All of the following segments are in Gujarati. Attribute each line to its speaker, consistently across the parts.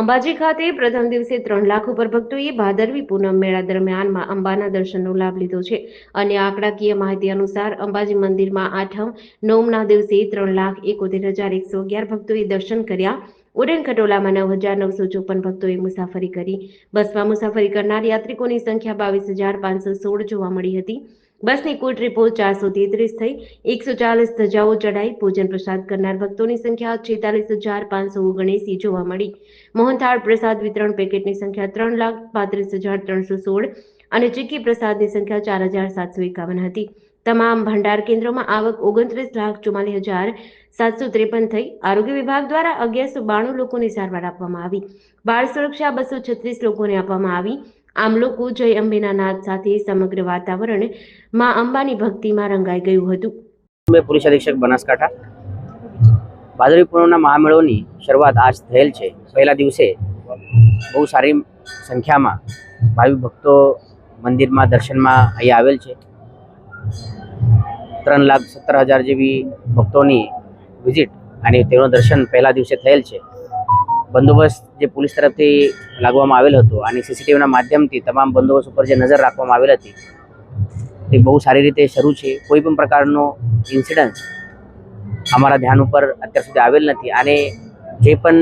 Speaker 1: અંબાજી ખાતે પ્રથમ દિવસે ત્રણ લાખ ઉપર ભક્તોએ ભાદરવી પૂનમ મેળા દરમિયાનમાં અંબાના દર્શનનો લાભ લીધો છે. અને આંકડાકીય માહિતી અનુસાર અંબાજી મંદિરમાં આઠમ, નવમના દિવસે ત્રણ લાખ એકોતેર હજાર એકસો અગિયાર ભક્તોએ દર્શન કર્યા. ઉડન ખટોલામાં નવ હજાર નવસો ચોપન ભક્તોએ મુસાફરી કરી. બસમાં મુસાફરી કરનાર યાત્રિકોની સંખ્યા બાવીસ હજાર પાંચસો સોળ જોવા મળી હતી. બસની કુલ ટ્રીપો ચારસો તેત્રીસ થઈ, એકસો ચાલીસ ધજાઓ ચડાઈ ભોજન પ્રસાદ કરનાર ભક્તોની સંખ્યા છેતાલીસ હજાર પાંચસો ઓગણએસી જોવા મળી. મોહનથાળ પ્રસાદ વિતરણ પેકેટની સંખ્યા ત્રણ લાખ પાંત્રીસ હજાર ત્રણસો સોળ અને ચીકી પ્રસાદની સંખ્યા ચાર હજાર સાતસો એકાવન હતી. તમામ ભંડાર કેન્દ્રોમાં આવક ઓગણત્રીસ લાખ ચુમ્માલીસ હજાર સાતસો ત્રેપન થઈ. આરોગ્ય વિભાગ દ્વારા અગિયારસો બાણું લોકોને સારવાર આપવામાં આવી. બાળ સુરક્ષા બસો છત્રીસ લોકોને આપવામાં આવી. આમ લોકો જય અંબેના નાદ સાથે સમગ્ર વાતાવરણમાં અંબાની ભક્તિમાં રંગાઈ ગયું હતું.
Speaker 2: મેં પોલીસ અધિક્ષક બનાસકાંઠા. ભાદરવી પૂનમના મહામેળોની શરૂઆત આજ થયેલ છે. પહેલા દિવસે બહુ સારી સંખ્યામાં ભાવિ ભક્તો મંદિરમાં દર્શનમાં અહીંયા આવેલ છે. ત્રણ લાખ સત્તર હજાર જેવી ભક્તોની વિઝિટ અને તેનું દર્શન પહેલા દિવસે થયેલ છે. બંદોબસ્ત જે પોલીસ તરફથી લાગવામાં આવેલ હતો અને સીસીટીવીના માધ્યમથી તમામ બંદોબસ્ત ઉપર જે નજર રાખવામાં આવેલ હતી, તે બહુ સારી રીતે શરૂ છે. કોઈ પણ પ્રકારનો ઇન્સિડન્સ અમારા ધ્યાન ઉપર અત્યાર સુધી આવેલ નથી. અને જે પણ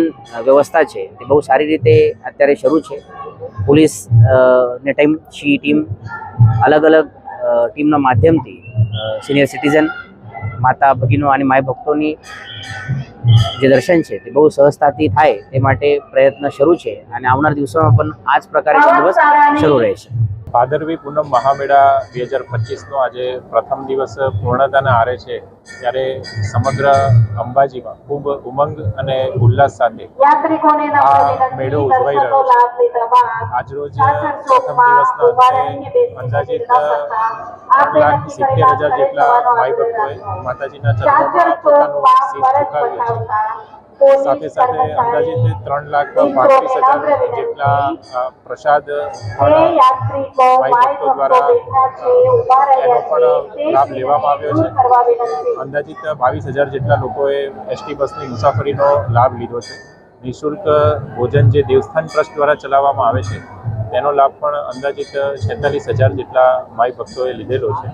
Speaker 2: વ્યવસ્થા છે, તે બહુ સારી રીતે અત્યારે શરૂ છે. પોલીસ ને ટીમ સી ટીમ, અલગ અલગ ટીમના માધ્યમથી સિનિયર સિટીઝન માતા ભગીનો અને માય ભક્તોની જે દર્શન છે તે બહુ સહજતાથી થાય તે માટે પ્રયત્ન શરૂ છે અને આવનાર દિવસોમાં પણ આ જ પ્રકારે બંદોબસ્ત શરૂ રહેશે.
Speaker 3: ભાદરવી પૂનમ મહામેળા બે હજાર પચીસનો આજે પ્રથમ દિવસ પૂર્ણતાના આરે છે ત્યારે સમગ્ર અંબાજીમાં ખૂબ ઉમંગ અને ઉલ્લાસ સાથે આ મેળો ઉજવાઈ રહ્યો છે. આજરોજ પ્રથમ દિવસના અંતે અંદાજિત ત્રણ લાખ સિત્તેર હજાર જેટલા ભાઈ ભક્તોએ માતાજીના ચરણોમાં પોતાનું શીશ ઝુકાવ્યું છે. સાથે સાથે અંદાજિત ત્રણ લાખ પાંત્રીસ હજાર જેટલા પ્રસાદ પણ માઈ ભક્તો દ્વારા એનો પણ લાભ લેવામાં આવ્યો છે. અંદાજિત બાવીસ હજાર જેટલા લોકોએ એસટી બસની મુસાફરીનો લાભ લીધો છે. નિઃશુલ્ક ભોજન જે દેવસ્થાન ટ્રસ્ટ દ્વારા ચલાવવામાં આવે છે તેનો લાભ પણ અંદાજિત છેતાલીસ હજાર જેટલા માઈ ભક્તોએ લીધેલો છે.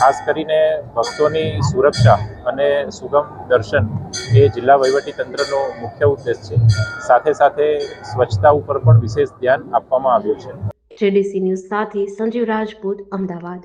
Speaker 3: ખાસ કરીને ભક્તોની સુરક્ષા અને સુગમ દર્શન એ જિલ્લા તંત્રનો મુખ્ય ઉદ્દેશ છે. સાથે સાથે સ્વચ્છતા ઉપર પણ વિશેષ ધ્યાન આપવામાં આવ્યું છે.
Speaker 1: જેડીસી ન્યૂઝ સાથે સંજીવ રાજપૂત, અમદાવાદ.